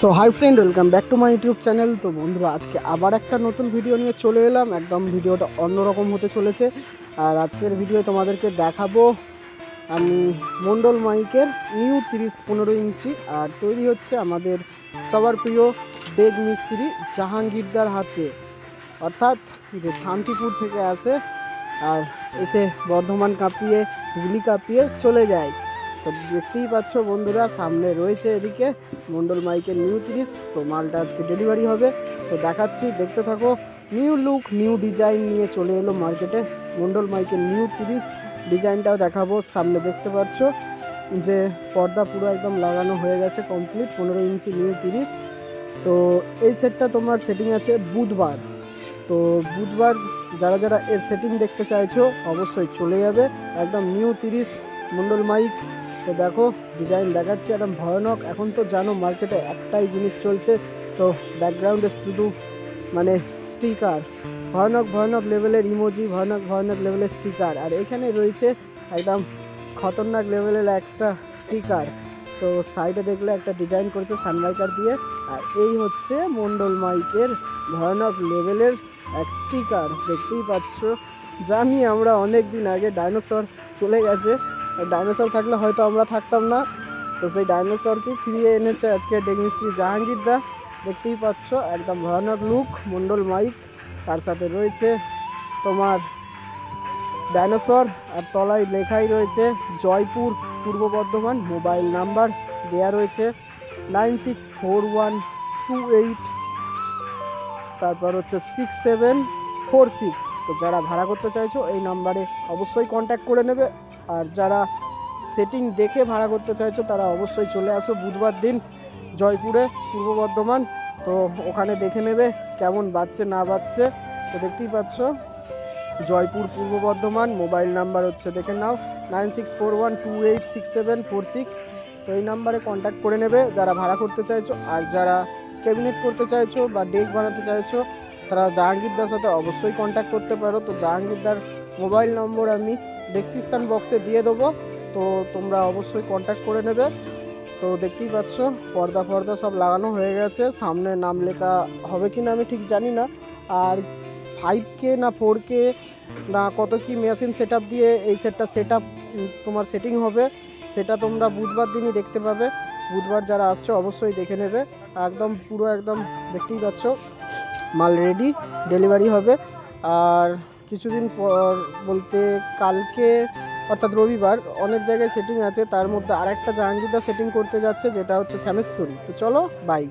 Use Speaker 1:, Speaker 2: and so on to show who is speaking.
Speaker 1: So hi friend welcome back to my YouTube channel তো বন্ধুরা, আজকে আবার একটা নতুন ভিডিও নিয়ে চলে এলাম। একদম ভিডিওটা অন্যরকম হতে চলেছে। আর আজকের ভিডিও তোমাদেরকে দেখাবো আমি মন্ডল মাইকের নিউ তিরিশ পনেরো ইঞ্চি। আর তৈরি হচ্ছে আমাদের সবার প্রিয় ডেগ মিস্ত্রি জাহাঙ্গীরদার হাতে। অর্থাৎ যে শান্তিপুর থেকে আসে আর এসে বর্ধমান কাঁপিয়ে, হুগলি কাঁপিয়ে চলে যায়। তো দেখতেই পাচ্ছ বন্ধুরা, সামনে রয়েছে এদিকে মন্ডল মাইকের নিউ তিরিশ, তো মালটা আজকে ডেলিভারি হবে। তো দেখাচ্ছি, দেখতে থাকো নিউ লুক নিউ ডিজাইন নিয়ে চলে এলো মার্কেটে মন্ডল মাইকের নিউ তিরিশ ডিজাইনটাও দেখাবো, সামনে দেখতে পাচ্ছ যে পর্দা পুরো একদম লাগানো হয়ে গেছে কমপ্লিট পনেরো ইঞ্চি নিউ তিরিশ। তো এই সেটটা তোমার সেটিং আছে বুধবার। তো বুধবার যারা যারা এর সেটিং দেখতে চাইছো, অবশ্যই চলে যাবে। একদম নিউ তিরিশ, মন্ডল মাইক তো দেখো ডিজাইন দেখাচ্ছি, একদম ভয়ানক। এখন তো জানো মার্কেটে একটাই জিনিস চলছে। তো ব্যাকগ্রাউন্ডে শুধু মানে স্টিকার ভয়ানক ভয়ানক লেভেলের ইমোজি ভয়ানক ভয়ানক লেভেলের স্টিকার আর এখানে রয়েছে একদম খতরনাক লেভেলের একটা স্টিকার তো সাইডে দেখলে একটা ডিজাইন করেছে সানমাইকার দিয়ে। আর এই হচ্ছে মন্ডল মাইকের ভয়ানক লেভেলের এক স্টিকার দেখতেই পাচ্ছ, জানি আমরা অনেক দিন আগে ডাইনোসর চলে গেছে। ডাইনোসর থাকলে হয়তো আমরা থাকতাম না। তো সেই ডাইনোসরকে ফিরিয়ে এনেছে আজকে ডেগমিস্ত্রি জাহাঙ্গীর দা। দেখতেই পাচ্ছ, একদম ভয়ানক লুক মন্ডল মাইক। তার সাথে রয়েছে তোমার ডাইনোসর আর তলায় লেখাই রয়েছে জয়পুর, পূর্ব বর্ধমান মোবাইল নাম্বার দেয়া রয়েছে nine six four one two eight তারপর হচ্ছে সিক্স সেভেন ফোর সিক্স তো যারা ভাড়া করতে চাইছো, এই নাম্বারে অবশ্যই কন্ট্যাক্ট করে নেবে। আর যারা সেটিং দেখে ভাড়া করতে চাইছো, তারা অবশ্যই চলে আসো বুধবার দিন জয়পুরে, পূর্ব বর্ধমান। তো ওখানে দেখে নেবে কেমন বাজছে, না বাজছে। তো দেখতেই পাচ্ছ, জয়পুর, পূর্ব বর্ধমান। মোবাইল নাম্বার হচ্ছে, দেখে নাও, nine six four one two eight six seven four six. তো এই নাম্বারে কন্ট্যাক্ট করে নেবে যারা ভাড়া করতে চাইছো। আর যারা ক্যাবিনেট করতে চাইছো বা ডেক বানাতে চাইছো, তারা জাহাঙ্গীরদার সাথে অবশ্যই কন্ট্যাক্ট করতে পারো। তো জাহাঙ্গীরদার মোবাইল নম্বর আমি ডেসক্রিপশান বক্সে দিয়ে দেবো। তো তোমরা অবশ্যই কন্ট্যাক্ট করে নেবে। তো দেখতেই পাচ্ছ, পর্দা ফর্দা সব লাগানো হয়ে গেছে। সামনে নাম লেখা হবে কি না আমি ঠিক জানি না। আর ফাইভ কে না ফোর কে না কত কি মেশিন সেট দিয়ে এই সেটটা সেট তোমার সেটিং হবে, সেটা তোমরা বুধবার দিনই দেখতে পাবে। বুধবার যারা আসছো, অবশ্যই দেখে নেবে। একদম পুরো একদম দেখতেই পাচ্ছ, মাল রেডি ডেলিভারি হবে। আর কিছুদিন পর বলতে কালকে, অর্থাৎ রবিবার, অনেক জায়গায় সেটিং আছে। তার মধ্যে আরেকটা জাহাঙ্গীরদা সেটিং করতে যাচ্ছে, যেটা হচ্ছে শ্যামেশ্বরী। তো চলো বাই